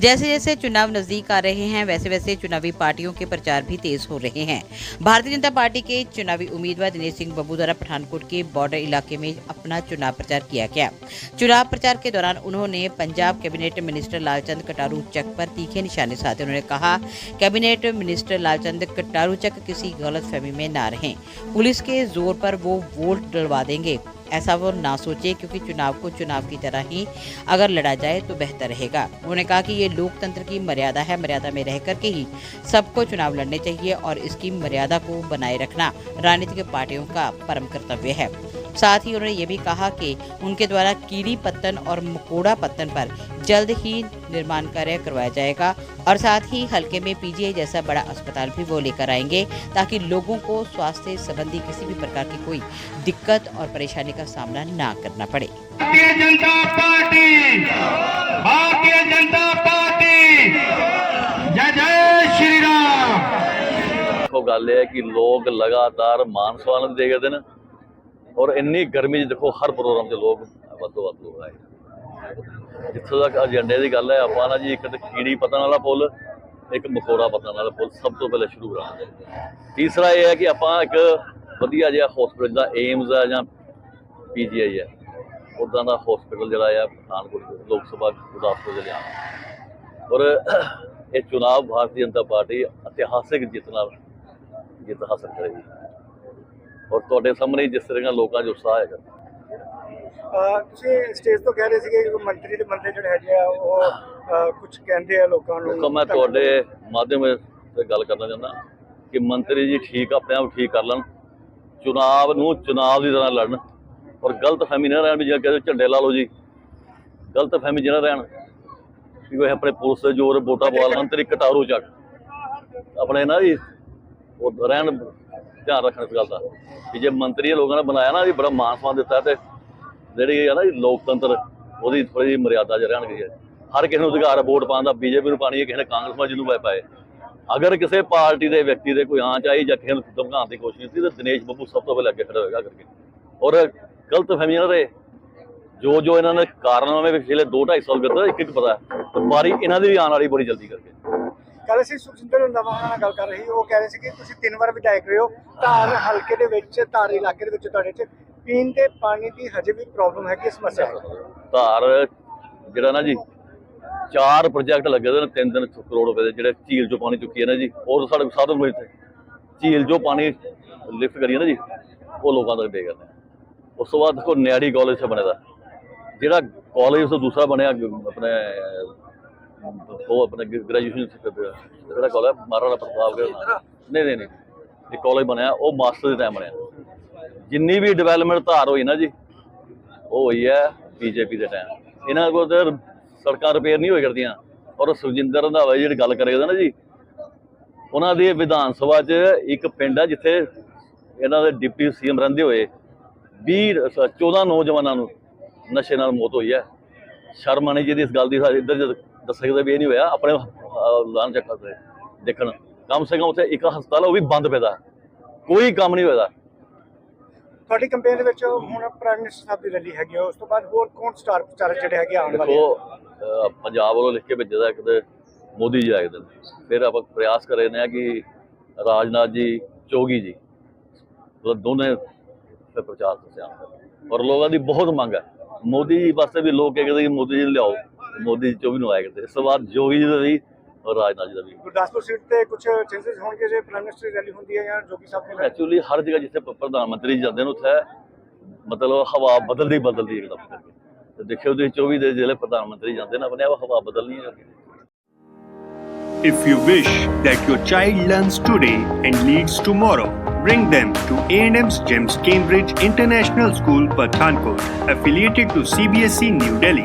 जैसे जैसे चुनाव नज़दीक आ रहे हैं वैसे वैसे चुनावी पार्टियों के प्रचार भी तेज हो रहे हैं। भारतीय जनता पार्टी के चुनावी उम्मीदवार दिनेश सिंह बब्बू द्वारा पठानकोट के बॉर्डर इलाके में अपना चुनाव प्रचार किया गया। चुनाव प्रचार के दौरान उन्होंने पंजाब कैबिनेट मिनिस्टर लालचंद कटारू चक पर तीखे निशाने साधे। उन्होंने कहा, कैबिनेट मिनिस्टर लालचंद कटारू चक किसी गलत फहमी में ना रहें। पुलिस के ज़ोर पर वो वोट डलवा देंगे। ऐसा वो ना सोचे, क्योंकि चुनाव को चुनाव की तरह ही अगर लड़ा जाए तो बेहतर रहेगा। उन्होंने कहा कि ये लोकतंत्र की मर्यादा है, मर्यादा में रह करके ही सबको चुनाव लड़ने चाहिए और इसकी मर्यादा को बनाए रखना राजनीतिक पार्टियों का परम कर्तव्य है। साथ ही उन्होंने ये भी कहा कि उनके द्वारा कीड़ी पत्तन और मकोड़ा पत्तन पर जल्द ही निर्माण कार्य करवाया जाएगा और साथ ही हल्के में पीजीआई जैसा बड़ा अस्पताल भी वो लेकर आएँगे ताकि लोगों को स्वास्थ्य संबंधी किसी भी प्रकार की कोई दिक्कत और परेशानी का सामना ना करना पड़े। भारतीय जनता पार्टी भारतीय जनता पार्टी जय जय श्री राम। गल है कि लोग लगातार मान सवाल देखते हैं ਔਰ ਇੰਨੀ ਗਰਮੀ 'ਚ ਦੇਖੋ, ਹਰ ਪ੍ਰੋਗਰਾਮ 'ਤੇ ਲੋਕ ਵੱਧੋ ਵੱਧ ਲੋਕ ਆਏ। ਜਿੱਥੋਂ ਤੱਕ ਏਜੰਡੇ ਦੀ ਗੱਲ ਹੈ, ਆਪਾਂ ਨਾ ਜੀ ਇੱਕ ਤਾਂ ਕੀੜੀ ਪਤਨ ਵਾਲਾ ਪੁੱਲ, ਇੱਕ ਮਕੋੜਾ ਪਤਨ ਵਾਲਾ ਪੁੱਲ, ਸਭ ਤੋਂ ਪਹਿਲੇ ਸ਼ੁਰੂ ਕਰਾਂਗੇ ਤੀਸਰਾ ਇਹ ਹੈ ਕਿ ਆਪਾਂ ਇੱਕ ਵਧੀਆ ਜਿਹਾ ਹਸਪੀਟਲ ਦਾ ਏਮਜ਼ ਆ ਜਾਂ ਪੀਜੀਆਈ ਹੈ ਉਦਾਂ ਦਾ ਹਸਪੀਟਲ ਜਿਹੜਾ ਆ, ਪਠਾਨਕੋਟ ਲੋਕ ਸਭਾ ਗੁਰਦਾਸਪੁਰ ਜ਼ਿਲ੍ਹੇ ਆਉਣਾ ਔਰ ਇਹ ਚੁਣਾਵ ਭਾਰਤੀ ਜਨਤਾ ਪਾਰਟੀ ਇਤਿਹਾਸਿਕ ਜਿੱਤ ਨਾਲ ਜਿੱਤ ਹਾਸਲ ਕਰੇਗੀ। ਔਰ ਤੁਹਾਡੇ ਸਾਹਮਣੇ ਜਿਸ ਤਰ੍ਹਾਂ ਲੋਕਾਂ 'ਚ ਉਤਸ਼ਾਹ ਹੈਗਾ। ਤੁਸੀਂ ਸਟੇਜ ਤੋਂ ਕਹਿ ਰਹੇ ਸੀਗੇ ਕਿ ਮੰਤਰੀ ਦੇ ਬੰਦੇ ਜਿਹੜੇ ਹੈਗੇ ਆ ਉਹ ਕੁਝ ਕਹਿੰਦੇ ਆ ਲੋਕਾਂ ਨੂੰ। ਦੇਖੋ ਮੈਂ ਤੁਹਾਡੇ ਮਾਧਿਅਮ ਤੇ ਗੱਲ ਕਰਨਾ ਚਾਹੁੰਦਾ ਕਿ ਮੰਤਰੀ ਜੀ ਠੀਕ ਆਪਣੇ ਆਪ ਠੀਕ ਕਰ ਲੈਣ। ਚੁਣਾਵ ਨੂੰ ਚੁਣਾਵ ਦੀ ਤਰ੍ਹਾਂ ਲੜਨ। ਔਰ ਗਲਤ ਫਹਿਮੀ ਨਾ ਰਹਿਣ ਵੀ ਜੇ ਕਹਿੰਦੇ ਝੰਡੇ ਲਾ ਲਓ ਜੀ। ਗਲਤ ਫਹਿਮੀ ਜਿਹੜਾ ਰਹਿਣ। ਵੀ ਕੋਈ ਆਪਣੇ ਪੁਲਿਸ ਦੇ ਜ਼ੋਰ ਵੋਟਾਂ ਪਵਾ ਲੈਣ ਮੰਤਰੀ ਕਟਾਰੂ ਚੱਕ। ਆਪਣੇ ਨਾ ਜੀ ਉਹ ਰਹਿਣ ਧਿਆਨ ਰੱਖਣ ਇਸ ਗੱਲ ਦਾ ਕਿ ਜੇ ਮੰਤਰੀ ਲੋਕਾਂ ਨੇ ਬਣਾਇਆ ਨਾ, ਇਹ ਬੜਾ ਮਾਨ ਸਨਮਾਨ ਦਿੱਤਾ ਤੇ ਜਿਹੜੀ ਹੈ ਨਾ ਜੀ ਲੋਕਤੰਤਰ, ਉਹਦੀ ਥੋੜੀ ਜਿਹੀ ਮਰਿਆਦਾ ਚ ਰਹਿਣਗੇ ਹਰ ਕਿਸੇ ਨੂੰ ਅਧਿਕਾਰ ਵੋਟ ਪਾਉਣ ਦਾ, ਬੀਜੇਪੀ ਨੂੰ ਪਾਣੀ ਹੈ, ਕਿਸੇ ਨੇ ਕਾਂਗਰਸ ਨੂੰ ਜਿਹਨੂੰ ਪਾਏ ਅਗਰ ਕਿਸੇ ਪਾਰਟੀ ਦੇ ਵਿਅਕਤੀ ਦੇ ਕੋਈ ਆਂਚ ਆਈ ਜਾਂ ਕਿਸੇ ਨੂੰ ਧਮਕਾਉਣ ਦੀ ਕੋਸ਼ਿਸ਼ ਸੀ ਤਾਂ ਦਿਨੇਸ਼ ਬੱਬੂ ਸਭ ਤੋਂ ਪਹਿਲਾਂ ਅੱਗੇ ਖੜਾ ਹੋਏਗਾ ਕਰਕੇ। ਔਰ ਗਲਤ ਫਹਿਮੀਆਂ ਨਾ ਰਹੇ। ਜੋ ਜੋ ਇਹਨਾਂ ਨੇ ਕਾਰਨਾਮੇ ਪਿਛਲੇ 2 2.5 ਸਾਲ ਕਰਦੇ ਇੱਕ ਇੱਕ ਪਤਾ ਤੇ ਵਾਰੀ ਇਹਨਾਂ ਦੀ ਵੀ ਆਉਣ ਵਾਲੀ ਬੜੀ ਜਲਦੀ ਕਰਕੇ। ਕੱਲ ਅਸੀਂ ਸੁਖਜਿੰਦਰ ਰੰਧਾਵਾ ਨਾਲ ਗੱਲ ਕਰ ਰਹੇ ਉਹ ਕਹਿ ਰਹੇ ਸੀ ਕਿ ਤੁਸੀਂ ਤਿੰਨ ਵਾਰ ਵਿਧਾਇਕ ਰਹੇ ਹੋ ਧਾਰ ਹਲਕੇ ਦੇ ਵਿੱਚ ਧਾਰ ਇਲਾਕੇ ਦੇ ਵਿੱਚ ਤੁਹਾਡੇ ਚ ਪੀਣ ਦੇ ਪਾਣੀ ਦੀ ਹਜੇ ਵੀ ਪ੍ਰੋਬਲਮ ਹੈਗੀ ਹੈ, ਸਮੱਸਿਆ ਹੈ ਧਾਰ ਜਿਹੜਾ ਨਾ ਜੀ ਚਾਰ ਪ੍ਰੋਜੈਕਟ ਲੱਗੇ ਦੇ ਨੇ ਤਿੰਨ ਤਿੰਨ ਕਰੋੜ ਰੁਪਏ ਦੇ ਜਿਹੜੇ ਝੀਲ ਚੋਂ ਪਾਣੀ ਚੁੱਕੀ ਹੈ ਨਾ ਜੀ ਔਰ ਸਾਡੇ ਸਾਧਨ ਨੂੰ ਇੱਥੇ। ਝੀਲ ਚੋਂ ਪਾਣੀ ਲਿਫਟ ਕਰੀਏ ਨਾ ਜੀ ਉਹ ਲੋਕਾਂ ਤੱਕ ਦੇ ਕਰਦੇ ਉਸ ਤੋਂ ਬਾਅਦ ਦੇਖੋ ਨਿਆੜੀ ਕਾਲਜ ਸੇ ਬਣੇਦਾ ਜਿਹੜਾ ਕਾਲਜ ਤੋਂ ਦੂਸਰਾ ਬਣਿਆ ਆਪਣੇ ਉਹ ਆਪਣੇ ਗ੍ਰੈਜੂਏਸ਼ਨ ਜਿਹੜਾ ਕਾਲਜ ਮਹਾਰਾਣਾ ਪ੍ਰਤਾਪ ਦੇ ਨਹੀਂ ਨਹੀਂ ਨਹੀਂ, ਇਹ ਕਾਲਜ ਬਣਿਆ, ਉਹ ਮਾਸਟਰ ਦੇ ਟਾਈਮ ਬਣਿਆ। ਜਿੰਨੀ ਵੀ ਡਿਵੈਲਪਮੈਂਟ ਧਾਰ ਹੋਈ ਨਾ ਜੀ, ਉਹ ਹੋਈ ਹੈ ਬੀਜੇਪੀ ਦੇ ਟਾਈਮ ਇਹਨਾਂ ਕੋਲ ਤੇ ਸੜਕਾਂ ਰਿਪੇਅਰ ਨਹੀਂ ਹੋਈ ਕਰਦੀਆਂ। ਔਰ ਸੁਖਜਿੰਦਰ ਰੰਧਾਵਾ ਜੀ ਜਿਹੜੀ ਗੱਲ ਕਰੇਗਾ ਨਾ ਜੀ, ਉਹਨਾਂ ਦੀ ਵਿਧਾਨ ਸਭਾ 'ਚ ਇੱਕ ਪਿੰਡ ਹੈ ਜਿੱਥੇ ਇਹਨਾਂ ਦੇ ਡਿਪਟੀ ਸੀਐਮ ਰਹਿੰਦੇ ਹੋਏ 20 ਸ- 14 ਨੌਜਵਾਨਾਂ ਨੂੰ ਨਸ਼ੇ ਨਾਲ ਮੌਤ ਹੋਈ ਹੈ। ਸ਼ਰਮ ਆਣੀ ਜਿਹਦੀ ਇਸ ਗੱਲ ਦੀ ਸਾਡੇ ਇੱਧਰ ਜਦ ਦੱਸ ਸਕਦੇ ਵੀ ਇਹ ਨਹੀਂ ਹੋਇਆ ਆਪਣੇ ਲਾਣ ਚੱਕਰ ਤੇ ਦੇਖਣ। ਕਮ ਸੇ ਕਮ ਉੱਥੇ ਇੱਕ ਹਸਪਤਾਲ ਉਹ ਵੀ ਬੰਦ ਪਿਆ ਕੋਈ ਕੰਮ ਨਹੀਂ ਹੋਇਆ ਤੁਹਾਡੀ ਕੰਪੇਨ ਦੇ ਵਿੱਚ ਹੁਣ ਪ੍ਰਾਈਮ ਮਿਨਿਸਟਰ ਸਾਹਿਬ ਦੀ ਰੈਲੀ ਹੈਗੀ ਉਸ ਤੋਂ ਬਾਅਦ ਹੋਰ ਕੌਣ ਸਟਾਰ ਪ੍ਰਚਾਰਕ ਜਿਹੜੇ ਹੈਗੇ ਆਉਣ ਵਾਲੇ ਦੇਖੋ ਪੰਜਾਬ ਵੱਲੋਂ ਲਿਖ ਕੇ ਭੇਜਿਆ ਇੱਕ ਤੇ ਮੋਦੀ ਜੀ ਆਏ ਦਿਨ। ਫਿਰ ਆਪਾਂ ਪ੍ਰਯਾਸ ਕਰ ਰਹੇ ਨੇ ਕਿ ਰਾਜਨਾਥ ਜੀ ਚੋਗੀ ਜੀ ਮਤਲਬ ਦੋਨੇ ਪ੍ਰਚਾਰ ਤੇ ਆਉਣ ਔਰ ਲੋਕਾਂ ਦੀ ਬਹੁਤ ਮੰਗ ਹੈ ਮੋਦੀ ਜੀ ਵਾਸਤੇ ਵੀ ਲੋਕ ਕਹਿੰਦੇ ਕਿ ਮੋਦੀ ਜੀ ਲਿਆਓ। ਮੋਦੀ ਜੀ ਚੋਗੀ ਨੂੰ ਆਏ ਕਰਦੇ ਇਸ ਤੋਂ ਬਾਅਦ ਜੋਗੀ ਜੀ ਦਾ ਵੀ ਔਰ ਰਾਜਨਾਥ ਜੀ ਦਾ ਵੀ ਗੁਰਦਾਸਪੁਰ ਸੀਟ ਤੇ ਕੁਝ ਚੇਂਜਸ ਹੋਣਗੇ ਜੇ ਪ੍ਰਾਈਮ ਮਿਨਿਸਟਰ ਰੈਲੀ ਹੁੰਦੀ ਹੈ ਜਾਂ ਜੋਗੀ ਸਾਹਿਬ ਦੀ rally? ਐਕਚੁਅਲੀ ਹਰ ਜਗ੍ਹਾ ਜਿੱਥੇ ਪ੍ਰਧਾਨ ਮੰਤਰੀ ਜੀ ਜਾਂਦੇ ਨੇ ਉੱਥੇ ਮਤਲਬ ਹਵਾ ਬਦਲਦੀ ਬਦਲਦੀ ਇੱਕਦਮ ਕਰਕੇ ਤੇ ਦੇਖਿਓ ਤੁਸੀਂ 24 ਦੇ ਜ਼ਿਲ੍ਹੇ ਪ੍ਰਧਾਨ ਮੰਤਰੀ ਜਾਂਦੇ ਨੇ ਆਪਣੇ ਆਪ ਹਵਾ ਬਦਲਣੀ ਹੈ If you wish that your child learns today and leads tomorrow, bring them to A&M's GEMS Cambridge International School, Pathankot, affiliated to CBSE New Delhi.